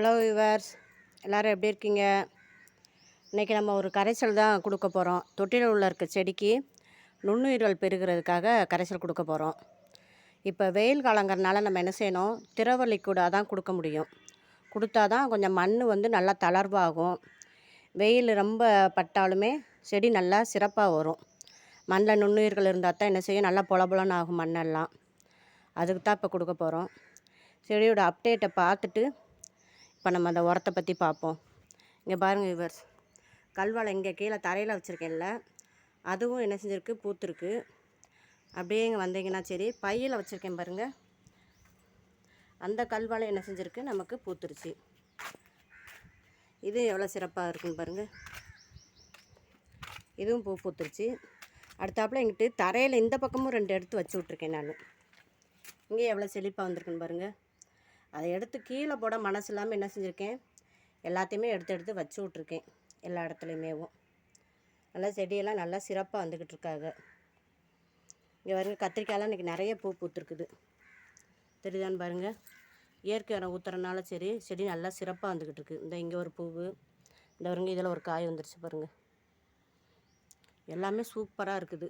Hello viewers எல்லோரும் எப்படி இருக்கீங்க? இன்றைக்கி நம்ம ஒரு கரைசல் தான் கொடுக்க போகிறோம் தொட்டியில் உள்ள இருக்க செடிக்கு நுண்ணுயிர்கள் பெருகிறதுக்காக கரைசல் கொடுக்க போகிறோம் இப்போ வெயில் காலங்கிறனால நம்ம என்ன செய்யணும்? திரவ லிக்விடாக தான் கொடுக்க முடியும். கொடுத்தா தான் கொஞ்சம் மண் வந்து நல்லா தளர்வாகும். வெயில் ரொம்ப பட்டாலுமே செடி நல்லா சிறப்பாக வரும். மண்ணில் நுண்ணுயிர்கள் இருந்தால் தான் என்ன செய்யும்? நல்லா பொலபொலன்னு ஆகும் மண்ணெல்லாம். அதுக்கு தான் இப்போ கொடுக்க போகிறோம் செடியோட அப்டேட்டை பார்த்துட்டு இப்போ நம்ம அந்த உரத்தை பற்றி பார்ப்போம். இங்கே பாருங்கள் இவர் கல்வாழை இங்கே கீழே தரையில் வச்சுருக்கேன்ல. அதுவும் என்ன செஞ்சுருக்கு? பூத்துருக்கு. அப்படியே இங்கே வந்தீங்கன்னா சரி. பையில் வச்சுருக்கேன் பாருங்கள் அந்த கல்வாழை என்ன செஞ்சுருக்கு? நமக்கு பூத்துருச்சு. இது எவ்வளோ சிறப்பாக இருக்குன்னு பாருங்கள் இதுவும் பூ பூத்துருச்சு. அடுத்தாப்புல எங்கிட்டு தரையில் இந்த பக்கமும் ரெண்டு எடுத்து வச்சு விட்ருக்கேன் நான். இங்கே எவ்வளோ செழிப்பாக வந்திருக்குன்னு பாருங்கள் அதை எடுத்து கீழே போட மனசு இல்லாமல் என்ன செஞ்சுருக்கேன்? எல்லாத்தையுமே எடுத்து எடுத்து வச்சு விட்ருக்கேன் எல்லா இடத்துலையுமேவும். நல்லா செடியெல்லாம் நல்லா சிறப்பாக வந்துக்கிட்டு இருக்காங்க. இங்கே பாருங்க கத்திரிக்காயெலாம் இன்றைக்கி நிறைய பூ பூத்துருக்குது. தெரியுதான்னு பாருங்கள் இயற்கை உரம் ஊற்றுறனால சரி செடி நல்லா சிறப்பாக வந்துக்கிட்டு இருக்குது இந்த இங்கே ஒரு பூவு இந்த வருங்க இதில் ஒரு காய் வந்துருச்சு பாருங்கள் எல்லாமே சூப்பராக இருக்குது.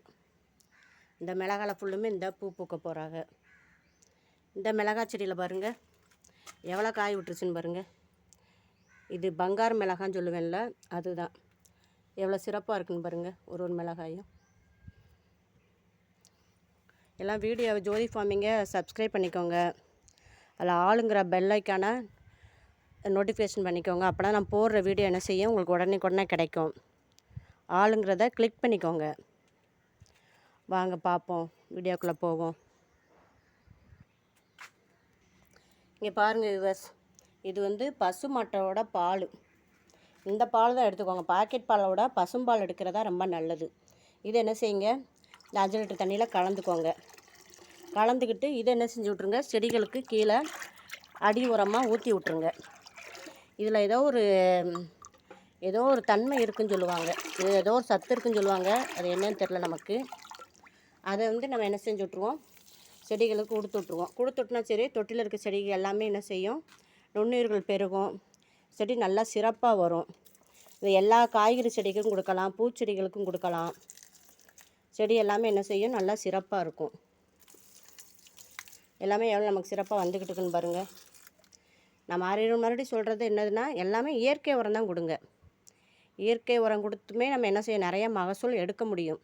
இந்த மிளகாயில் ஃபுல்லுமே இந்த பூ பூக்க போகிறாங்க இந்த மிளகாய் செடியில் பாருங்கள் எவ்வளோ காய் விட்டுருச்சுன்னு பாருங்கள் இது பங்கார் மிளகான்னு சொல்லுவேன்ல அதுதான். எவ்வளோ சிறப்பாக இருக்குன்னு பாருங்கள் ஒரு ஒரு மிளகாயும். எல்லாம் வீடியோ ஜோதி ஃபார்மிங்கை சப்ஸ்கிரைப் பண்ணிக்கோங்க. அதில் ஆளுங்கிற பெல்லைக்கான நோட்டிஃபிகேஷன் பண்ணிக்கோங்க. அப்போனா நான் போடுற வீடியோ என்ன செய்யும் உங்களுக்கு உடனே உடனே கிடைக்கும். ஆளுங்கிறத கிளிக் பண்ணிக்கோங்க. வாங்க பார்ப்போம் வீடியோக்குள்ளே போவோம். இங்கே பாருங்கள் விவஸ் இது வந்து பசு மாட்டோட பால். இந்த பால் தான் எடுத்துக்கோங்க. பாக்கெட் பாலோட பசும்பால் எடுக்கிறதா ரொம்ப நல்லது. இது என்ன செய்யுங்க? இந்த அஞ்சு லிட்டர் தண்ணியில் கலந்துக்கோங்க. கலந்துக்கிட்டு இதை என்ன செஞ்சு விட்ருங்க செடிகளுக்கு கீழே அடி உரமாக ஊற்றி விட்ருங்க இதில் ஏதோ ஒரு ஏதோ ஒரு தன்மை இருக்குன்னு சொல்லுவாங்க. இது ஏதோ ஒரு சத்து இருக்குன்னு சொல்லுவாங்க. அது என்னன்னு தெரில நமக்கு. அதை வந்து நம்ம என்ன செஞ்சு விட்ருவோம் செடிகளுக்கு கொடுத்து விட்ருவோம் கொடுத்துட்டுனா சரி தொட்டியில் இருக்க செடிகள் எல்லாமே என்ன செய்யும்? நுண்ணுயிர்கள் பெருகும். செடி நல்லா சிறப்பாக வரும். இது எல்லா காய்கறி செடிக்கும் கொடுக்கலாம் பூச்செடிகளுக்கும் கொடுக்கலாம். செடி எல்லாமே என்ன செய்யும்? நல்லா சிறப்பாக இருக்கும். எல்லாமே எவ்வளோ நமக்கு சிறப்பாக வந்துக்கிட்டு இருக்குன்னு பாருங்கள் நம்ம மாறிடும் மறுபடியும் சொல்கிறது என்னதுன்னா எல்லாமே இயற்கை உரம் தான் கொடுங்க. இயற்கை உரம் கொடுத்துமே நம்ம என்ன செய்ய நிறைய மகசூல் எடுக்க முடியும்.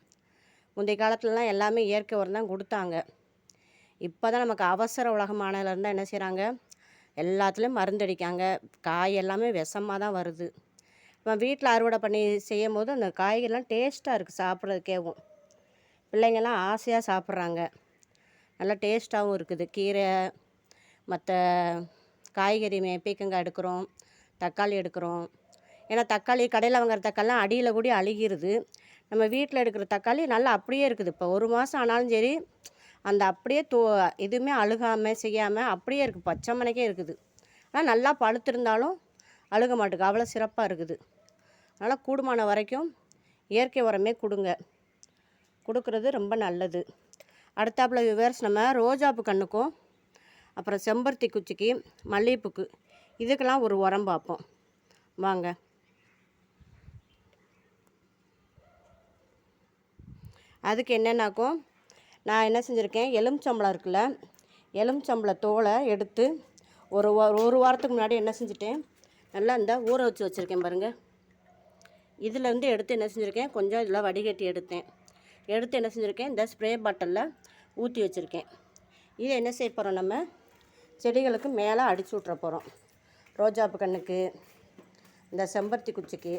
முந்தைய காலத்துலலாம் எல்லாமே இயற்கை உரம் தான் கொடுத்தாங்க. இப்போ தான் நமக்கு அவசர உலகமானதுலேருந்து என்ன செய்கிறாங்க எல்லாத்துலேயும் மருந்தடிக்காங்க காய் எல்லாமே விஷமாக தான் வருது. நம்ம வீட்டில் அறுவடை பண்ணி செய்யும் போது அந்த காய்கறிலாம் டேஸ்ட்டாக இருக்குது சாப்பிட்றதுக்கேவும். பிள்ளைங்கள்லாம் ஆசையாக சாப்பிட்றாங்க. நல்லா டேஸ்ட்டாகவும் இருக்குது. கீரை மற்ற காய்கறி பீக்கங்காய் எடுக்கிறோம் தக்காளி எடுக்கிறோம். ஏன்னா தக்காளி கடையில் வாங்குற தக்காளிலாம் அடியில் கூடி அழுகிருது. நம்ம வீட்டில் எடுக்கிற தக்காளி நல்லா அப்படியே இருக்குது. இப்போ ஒரு மாதம் ஆனாலும் சரி அந்த அப்படியே தோ எதுவுமே அழுகாமல் செய்யாமல் அப்படியே இருக்குது பச்சை மணிக்கே இருக்குது. ஆனால் நல்லா பழுத்திருந்தாலும் அழுக மாட்டுக்கு. அவ்வளோ சிறப்பாக இருக்குது. அதனால் கூடுமான வரைக்கும் இயற்கை உரமே கொடுங்க. கொடுக்குறது ரொம்ப நல்லது. அடுத்தாப்புல விவர்ஸ் நம்ம ரோஜாப்பு கண்ணுக்கும் அப்புறம் செம்பருத்தி குச்சிக்கு மல்லிகைப்பூக்கு இதுக்கெல்லாம் ஒரு உரம் பார்ப்போம். வாங்க. அதுக்கு என்னென்னாக்கும் நான் என்ன செஞ்சுருக்கேன்? எலுமிச்சம்பழம் இருக்குல்ல எலுமிச்சம்பழ தோலை எடுத்து ஒரு வா ஒரு வாரத்துக்கு முன்னாடி என்ன செஞ்சுட்டேன்? நல்லா இந்த ஊற வச்சு வச்சுருக்கேன் பாருங்கள் இதிலேருந்து எடுத்து என்ன செஞ்சுருக்கேன்? கொஞ்சம் இதில் வடிகட்டி எடுத்தேன். எடுத்து என்ன செஞ்சுருக்கேன்? இந்த ஸ்ப்ரே பாட்டிலில் ஊற்றி வச்சுருக்கேன். இதை என்ன செய்ய போகிறோம் நம்ம? செடிகளுக்கு மேலே அடிச்சு விட்ற போகிறோம். ரோஜாப்பு கண்ணுக்கு இந்த செம்பருத்தி குச்சிக்கு.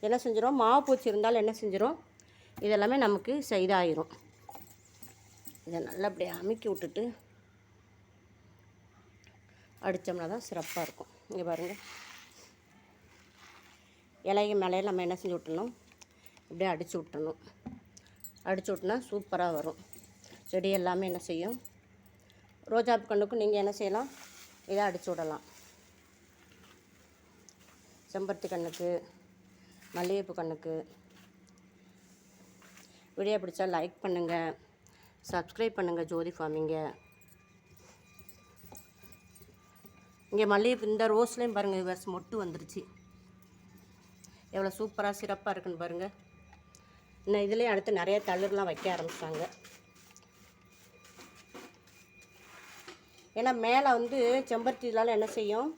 என்ன செஞ்சிடும் மாவு பூச்சி இருந்தாலும் என்ன செஞ்சிடும் இதெல்லாமே நமக்கு இதாயிரும். இதை நல்லா அப்படியே அமுக்கி விட்டுட்டு அடித்தோம்னா தான் சிறப்பாக இருக்கும். இங்கே பாருங்கள் இலைய மேலே நம்ம என்ன செஞ்சு விட்டணும் இப்படியே அடித்து விட்டணும் அடித்து விட்டுனா சூப்பராக வரும். செடி எல்லாமே என்ன செய்யும்? ரோஜாப்பு கண்ணுக்கும் நீங்கள் என்ன செய்யலாம்? இதை அடித்து விடலாம். செம்பருத்தி கண்ணுக்கு மல்லிகைப்பூ கண்ணுக்கு. வீடியோ பிடிச்சா லைக் பண்ணுங்கள் சப்ஸ்கிரைப் பண்ணுங்கள் ஜோதி ஃபார்மிங்க இங்கே. மல்லிகை இந்த ரோஸ்லேயும் பாருங்கள் வருஷ மொட்டு வந்துருச்சு. எவ்வளோ சூப்பராக சிறப்பாக இருக்குன்னு பாருங்கள் இன்னும் இதுலேயும் அடுத்து நிறைய தளிர்லாம் வைக்க ஆரம்பிச்சிட்டாங்க. ஏன்னா மேலே வந்து செம்பருத்தினால என்ன செய்யும்?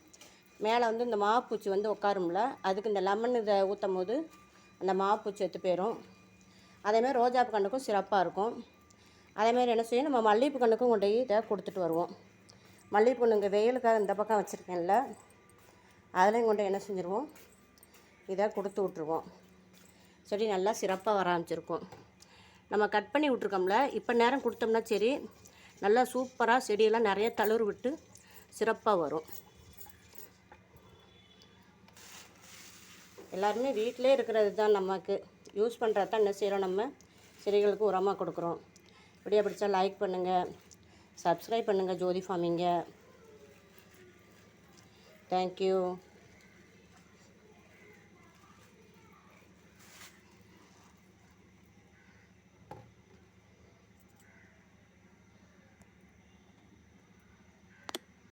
மேலே வந்து இந்த மாப்பூச்சி வந்து உட்காரும்ல அதுக்கு இந்த லெமன் இதை ஊற்றும் போது அந்த மாப்பூச்சி எடுத்து போயிடும் அதேமாதிரி ரோஜாப்பு கண்டுக்கும் சிறப்பாக இருக்கும். அதேமாதிரி என்ன செய்யும் நம்ம மல்லிகைப்பூ கண்ணுக்கும் கொண்டு போய் இதை கொடுத்துட்டு வருவோம். மல்லிகைப்பூ இங்கே வெயிலுக்காக இந்த பக்கம் வச்சுருக்கேன்ல அதுலேயும் கொண்டு என்ன செஞ்சுருவோம்? இதை கொடுத்து விட்ருவோம் செடி நல்லா சிறப்பாக வர ஆரம்பிச்சிருக்கும். நம்ம கட் பண்ணி விட்ருக்கோம்ல இப்போ நேரம் கொடுத்தோம்னா சரி நல்லா சூப்பராக செடியெல்லாம் நிறைய தளர் விட்டு சிறப்பாக வரும். எல்லாருமே வீட்டிலே இருக்கிறது தான் நமக்கு. யூஸ் பண்ணுறது தான் என்ன செய்கிறோம் நம்ம? செடிகளுக்கு உரமாக கொடுக்குறோம். இப்படியே பிடிச்சா லைக் பண்ணுங்கள் சப்ஸ்கிரைப் பண்ணுங்கள் ஜோதி ஃபார்மிங்க. தேங்க்யூ